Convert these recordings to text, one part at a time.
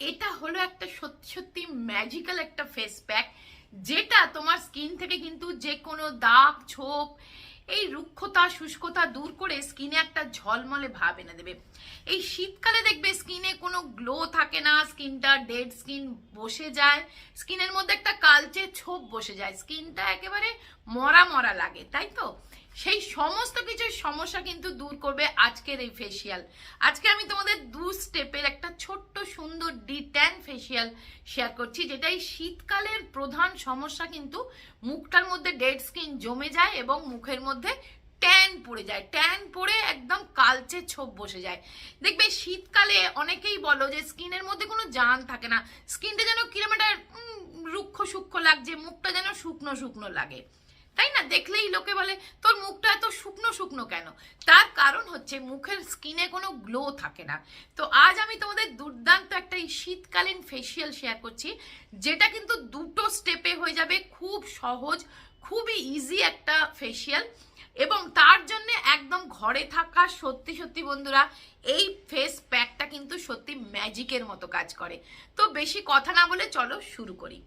এটা হলো একটা সত্যি সত্যি ম্যাজিক্যাল একটা ফেস প্যাক যেটা তোমার স্কিন থেকে কিন্তু যে কোনো দাগ, ছোপ, এই রুক্ষতা, শুষ্কতা দূর করে স্কিনে একটা ঝলমলে ভাব এনে দেবে। এই শীতকালে দেখবে স্কিনে কোনো গ্লো থাকে না স্কিনটা ডেড স্কিন বসে যায় স্কিনের মধ্যে একটা কালচে ছোপ বসে যায় স্কিনটা একেবারে মরা মরা লাগে, তাই তো? সেই সমস্ত কিছুর সমস্যা কিন্তু দূর করবে আজকের এই ফেসিয়াল আজকে আমি তোমাদের দু স্টেপের একটা ছোট্ট, সুন্দর ডি ট্যান ফেসিয়াল শেয়ার করছি, যেটা এই শীতকালের প্রধান সমস্যা কিন্তু মুখটার মধ্যে ডেড স্কিন জমে যায় এবং মুখের মধ্যে ট্যান পড়ে যায়। ট্যান পড়ে একদম কালচে ছোপ বসে যায়। দেখবে শীতকালে অনেকেই বলো যে স্কিনের মধ্যে কোনো জান থাকে না। স্কিনটা যেন কিরম একটা রুক্ষ সূক্ষ্ম লাগছে, মুখটা যেন শুকনো শুকনো লাগে। তাই না? দেখলেই লোকে বলে, তোর মুখটা এত শুকনো শুকনো কেন? তার কারণ হচ্ছে মুখের স্কিনে কোনো গ্লো থাকে না। তো আজ আমি তোমাদের দুর্দান্ত একটা এই শীতকালীন ফেসিয়াল শেয়ার করছি, যেটা কিন্তু দুটো স্টেপে হয়ে যাবে খুব সহজ, খুবই ইজি একটা ফেসিয়াল এবং তার জন্য একদম ঘরে থাকা সত্যি সত্যি বন্ধুরা, এই ফেস প্যাকটা কিন্তু সত্যি ম্যাজিকের মতো কাজ করে। তো বেশি কথা না বলে চলো শুরু করি।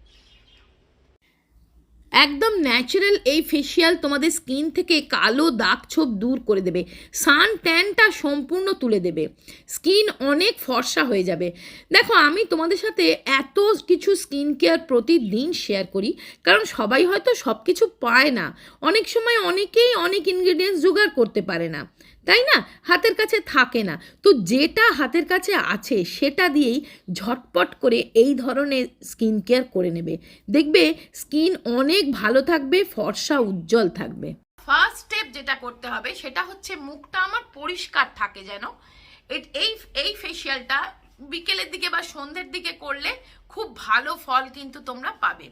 একদম ন্যাচারাল এই ফেসিয়াল তোমাদের স্কিন থেকে কালো দাগ ছোপ দূর করে দেবে। সান ট্যানটা সম্পূর্ণ তুলে দেবে। স্কিন অনেক ফর্সা হয়ে যাবে। দেখো, আমি তোমাদের সাথে এত কিছু স্কিন কেয়ার প্রতিদিন শেয়ার করি, কারণ সবাই হয়তো সব কিছু পায় না। অনেক সময় অনেকেই অনেক ইনগ্রিডিয়েন্টস জোগাড় করতে পারে না। তাই না? হাতের কাছে থাকে না। তো যেটা হাতের কাছে আছে, সেটা দিয়েই ঝটপট করে এই ধরনের স্কিন কেয়ার করে নেবে। দেখবে স্কিন অনেক ভালো থাকবে, ফর্সা উজ্জ্বল থাকবে। ফার্স্ট স্টেপ যেটা করতে হবে, সেটা হচ্ছে মুখটা আমার পরিষ্কার থাকে যেন। এই এই ফেসিয়ালটা বিকেলের দিকে বা সন্ধ্যের দিকে করলে খুব ভালো ফল কিন্তু তোমরা পাবে।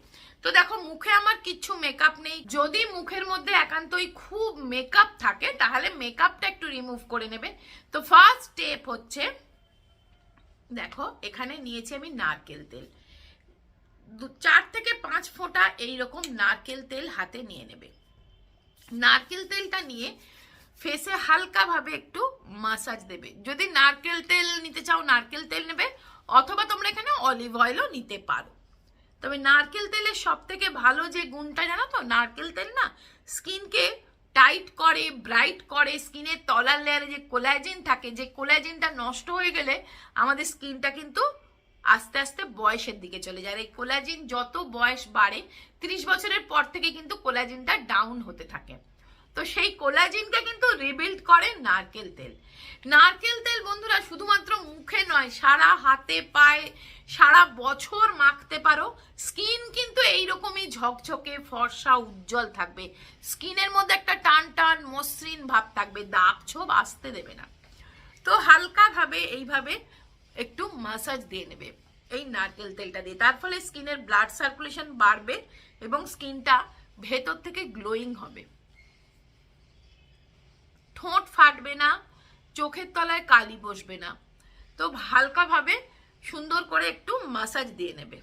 তো দেখো, মুখে আমার কিচ্ছু মেকআপ নেই। যদি মুখের মধ্যে একান্তই খুব মেকআপ থাকে, তাহলে মেকআপটা একটু রিমুভ করে নেবে। তো ফার্স্ট স্টেপ হচ্ছে, দেখো, এখানে নিয়েছি আমি নারকেল তেল। চার থেকে পাঁচ ফোঁটা এইরকম নারকেল তেল হাতে নিয়ে নেবে। নারকেল তেলটা নিয়ে ফেসে হালকাভাবে একটু মাসাজ দেবে। যদি নারকেল তেল নিতে চাও, নারকেল তেল নেবে, অথবা তোমরা এখানে অলিভ অয়েলও নিতে পারো। তবে নারকেল তেলের সব থেকে ভালো যে গুণটা জানো তো, নারকেল তেল না স্কিনকে টাইট করে, ব্রাইট করে, স্কিনের তলার লেয়ারে যে কোলাজেন থাকে, যে কোলাজেনটা নষ্ট হয়ে গেলে আমাদের স্কিনটা কিন্তু আস্তে আস্তে বয়সের দিকে চলে যায়। এই কোলাজিন যত বয়স বাড়ে, ত্রিশ বছরের পর থেকে কিন্তু কোলাজিনটা ডাউন হতে থাকে। তো সেই কোলাজিনকে কিন্তু রিবিল্ড করে নারকেল তেল। নারকেল তেল বন্ধুরা শুধুমাত্র মুখে নয়, সারা হাতে, পায়ে, সারা বছর মাখতে পারো। স্কিন কিন্তু এইরকমই ঝকঝকে, ফর্সা, উজ্জ্বল থাকবে। স্কিনের মধ্যে একটা টান টান, মসৃণ ভাব থাকবে, দাগ ছোপ আসতে দেবে না। তো হালকাভাবে এইভাবে একটু মাসাজ দিয়ে নেবে এই নারকেল তেলটা দিয়ে। তার ফলে স্কিনের ব্লাড সার্কুলেশন বাড়বে এবং স্কিনটা ভেতর থেকে গ্লোয়িং হবে। ঠোঁট ফাটবে না, চোখের তলায় কালি বসবে না। তো হালকাভাবে সুন্দর করে একটু মাসাজ দিয়ে নেবে।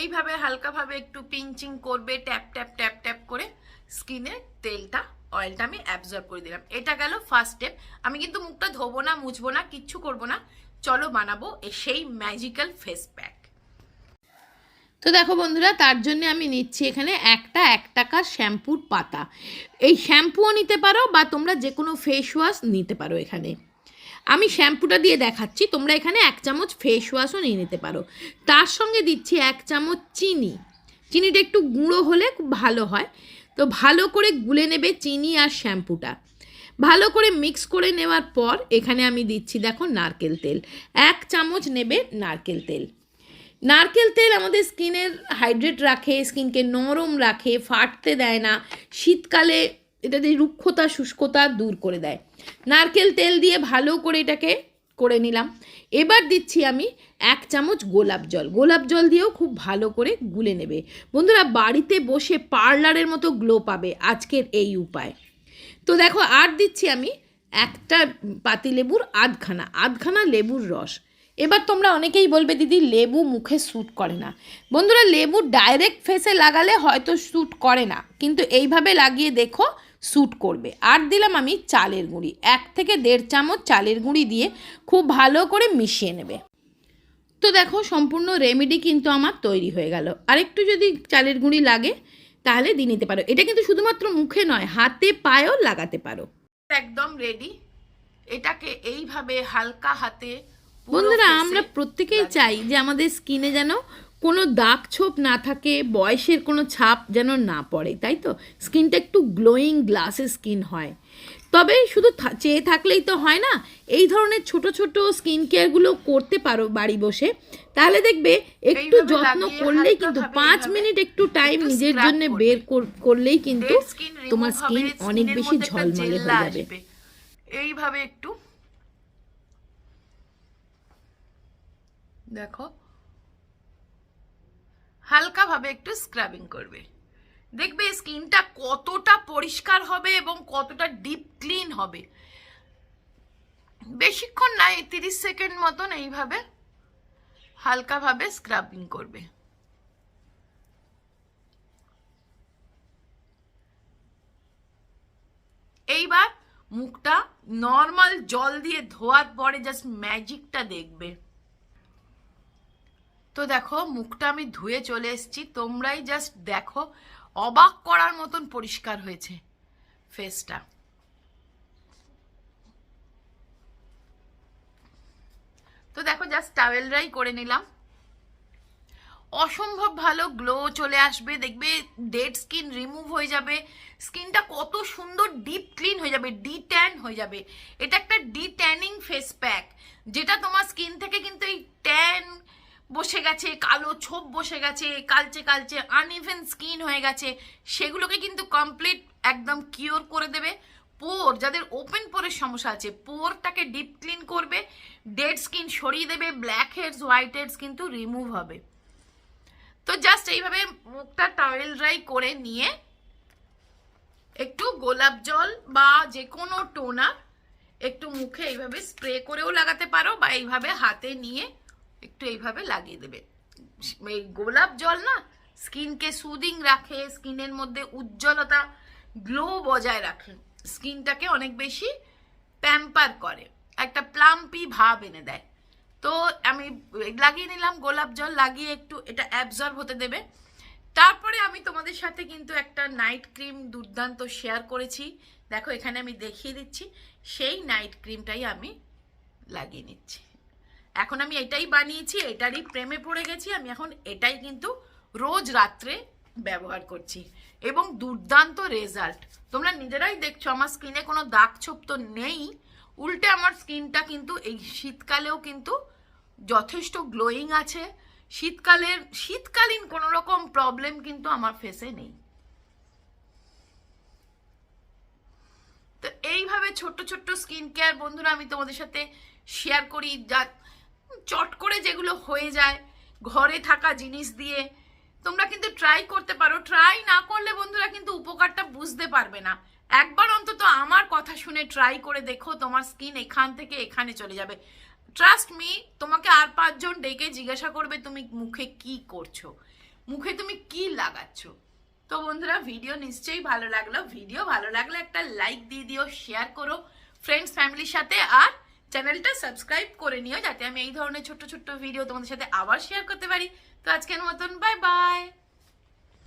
এইভাবে হালকাভাবে একটু পিঞ্চিং করবে, ট্যাপ ট্যাপ ট্যাপ ট্যাপ করে স্কিনে তেলটা, অয়েলটা আমি অ্যাবজর্ব করে দিলাম। এটা গেল ফার্স্ট স্টেপ আমি কিন্তু মুখটা ধোবো না, মুছবো না, কিচ্ছু করব না। চলো বানাবো সেই ম্যাজিক্যাল ফেস প্যাক তো দেখো বন্ধুরা, তার জন্য আমি নিচ্ছি এখানে একটা এক টাকার শ্যাম্পুর পাতা। এই শ্যাম্পুও নিতে পারো বা তোমরা যে কোনো ফেস ওয়াশ নিতে পারো এখানে। আমি শ্যাম্পুটা দিয়ে দেখাচ্ছি, তোমরা এখানে এক চামচ ফেস ওয়াশও নিয়ে নিতে পারো। তার সঙ্গে দিচ্ছি এক চামচ চিনি। চিনিটা একটু গুঁড়ো হলে খুব ভালো হয়। তো ভালো করে গুলে নেবে চিনি আর শ্যাম্পুটা। ভালো করে মিক্স করে নেওয়ার পর এখানে আমি দিচ্ছি, দেখো, নারকেল তেল। এক চামচ নেবে নারকেল তেল। নারকেল তেল আমাদের স্কিনের হাইড্রেট রাখে, স্কিনকে নরম রাখে, ফাটতে দেয় না। শীতকালে এটা দিয়ে রুক্ষতা, শুষ্কতা দূর করে দেয়। নারকেল তেল দিয়ে ভালো করে এটাকে করে নিলাম। এবার দিচ্ছি আমি এক চামচ গোলাপ জল। গোলাপ জল দিয়েও খুব ভালো করে গুলে নেবে। বন্ধুরা, বাড়িতে বসে পার্লারের মতো গ্লো পাবে আজকের এই উপায়। তো দেখো, আর দিচ্ছি আমি একটা পাতিলেবুর আধখানা আধখানা লেবুর রস। এবার তোমরা অনেকেই বলবে, দিদি, লেবু মুখে স্যুট করে না। বন্ধুরা, লেবু ডাইরেক্ট ফেসে লাগালে হয়তো স্যুট করে না। কিন্তু এইভাবে লাগিয়ে দেখো স্যুট করবে। আর দিলাম আমি চালের গুঁড়ি। এক থেকে দেড় চামচ চালের গুঁড়ি দিয়ে খুব ভালো করে মিশিয়ে নেবে। তো দেখো সম্পূর্ণ রেমেডি কিন্তু আমার তৈরি হয়ে গেল। আরেকটু যদি চালের গুঁড়ি লাগে তাহলে দিয়ে নিতে পারো। এটা কিন্তু শুধুমাত্র মুখে নয় হাতে পায়েও লাগাতে পারো। একদম রেডি এটাকে এইভাবে হালকা হাতে বন্ধুরা আমরা প্রত্যেকেই চাই যে আমাদের স্কিনে যেন কোনো দাগ ছোপ না থাকে বয়সের কোনো ছাপ যেন না পড়ে তাই তো? স্কিনটা একটু গ্লোয়িং গ্লাসের স্কিন হয়। তবে শুধু চেয়ে থাকলেই তো হয় না এই ধরনের ছোট ছোট স্কিন কেয়ারগুলো করতে পারো বাড়ি বসে। তাহলে দেখবে একটু যত্ন করলেই কিন্তু পাঁচ মিনিট একটু টাইম নিজের জন্য বের কর- করলেই কিন্তু তোমার স্কিন অনেক বেশি ঝলমলে হয়ে যাবে। এইভাবে একটু। দেখো। হালকাভাবে একটু স্ক্রাবিং করবে। দেখবে স্কিনটা কতটা পরিষ্কার হবে এবং কতটা ডিপ ক্লিন হবে। বেশিক্ষণ নাই তিরিশ সেকেন্ড মতন এইভাবে হালকাভাবে স্ক্রাবিং করবে। এইবার মুখটা নর্মাল জল দিয়ে ধোয়ার পরে জাস্ট ম্যাজিকটা দেখবে। তো দেখো, মুখটা আমি ধুয়ে চলে এসেছি। তোমরাই জাস্ট দেখো, অবাক করার মতন পরিষ্কার হয়েছে ফেসটা তো দেখো জাস্ট টাওয়েলরাই করে নিলাম। অসম্ভব ভালো গ্লো চলে আসবে। দেখবে ডেড স্কিন রিমুভ হয়ে যাবে। স্কিনটা কত সুন্দর ডিপ ক্লিন হয়ে যাবে ডি ট্যান হয়ে যাবে। এটা একটা ডি ট্যানিং ফেস প্যাক যেটা তোমার স্কিন থেকে কিন্তু এই ট্যান বসে গেছে, কালো ছোপ বসে গেছে, কালচে কালচে আনইভেন স্কিন হয়ে গেছে, সেগুলোকে কিন্তু কমপ্লিট একদম কিওর করে দেবে। পোর, যাদের ওপেন পোরের সমস্যা আছে, পোরটাকে ডিপ ক্লিন করবে ডেড স্কিন সরিয়ে দেবে ব্ল্যাক হেডস হোয়াইট হেডস কিন্তু রিমুভ হবে। তো জাস্ট এইভাবে মুখটা টাওয়েল ড্রাই করে নিয়ে একটু গোলাপ জল বা যে কোনো টোনার একটু মুখে এইভাবে স্প্রে করেও লাগাতে পারো বা এইভাবে হাতে নিয়ে একটু এইভাবে লাগিয়ে দেবে। এই গোলাপ জল না, স্কিনকে সুদিং রাখে, স্কিনের মধ্যে উজ্জ্বলতা গ্লো বজায় রাখে। স্কিনটাকে অনেক বেশি প্যাম্পার করে, একটা প্লাম্পি ভাব এনে দেয়। তো আমি লাগিয়ে নিলাম গোলাপ জল, লাগিয়ে একটু এটা অ্যাবজর্ব হতে দেবে। তারপরে আমি তোমাদের সাথে কিন্তু একটা নাইট ক্রিম দুর্দান্ত শেয়ার করেছি। দেখো এখানে আমি দেখিয়ে দিচ্ছি, সেই নাইট ক্রিমটাই আমি লাগিয়ে নিচ্ছি। এখন আমি এটাই বানিয়েছি, এটারই প্রেমে পড়ে গেছি, আমি এখন এটাই কিন্তু রোজ রাত্রে ব্যবহার করছি। এবং দুর্দান্ত রেজাল্ট তোমরা নিজেরাই দেখছ, আমার স্কিনে কোনো দাগ ছোপ তো নেই। উল্টে আমার স্কিনটা কিন্তু এই শীতকালেও কিন্তু যথেষ্ট গ্লোয়িং আছে। শীতকালের, শীতকালীন কোনো রকম প্রবলেম কিন্তু আমার ফেসে নেই। তো এইভাবে ছোট্ট ছোট্ট স্কিন কেয়ার বন্ধুরা, আমি তোমাদের সাথে শেয়ার করি। যা চট করে যেগুলো হয়ে যায়, ঘরে থাকা জিনিস দিয়ে। তোমরা কিন্তু ট্রাই করতে পারো। ট্রাই না করলে বন্ধুরা কিন্তু উপকারটা বুঝতে পারবে না। একবার অন্তত আমার কথা শুনে ট্রাই করে দেখো তোমার স্কিন এখান থেকে এখানে চলে যাবে। ট্রাস্ট মি তোমাকে আর পাঁচজন ডেকে জিজ্ঞাসা করবে তুমি মুখে কি করছ, মুখে তুমি কি লাগাচ্ছ। তো বন্ধুরা ভিডিও নিশ্চয়ই ভালো লাগল। ভিডিও ভালো লাগলে একটা লাইক দিয়ে দিও শেয়ার করো ফ্রেন্ডস ফ্যামিলির সাথে। আর চ্যানেলটা সাবস্ক্রাইব করে নিও যাতে আমি এই ধরনের ছোট্ট ছোট্ট ভিডিও তোমাদের সাথে আবার শেয়ার করতে পারি। তো আজকের মতন বাই বাই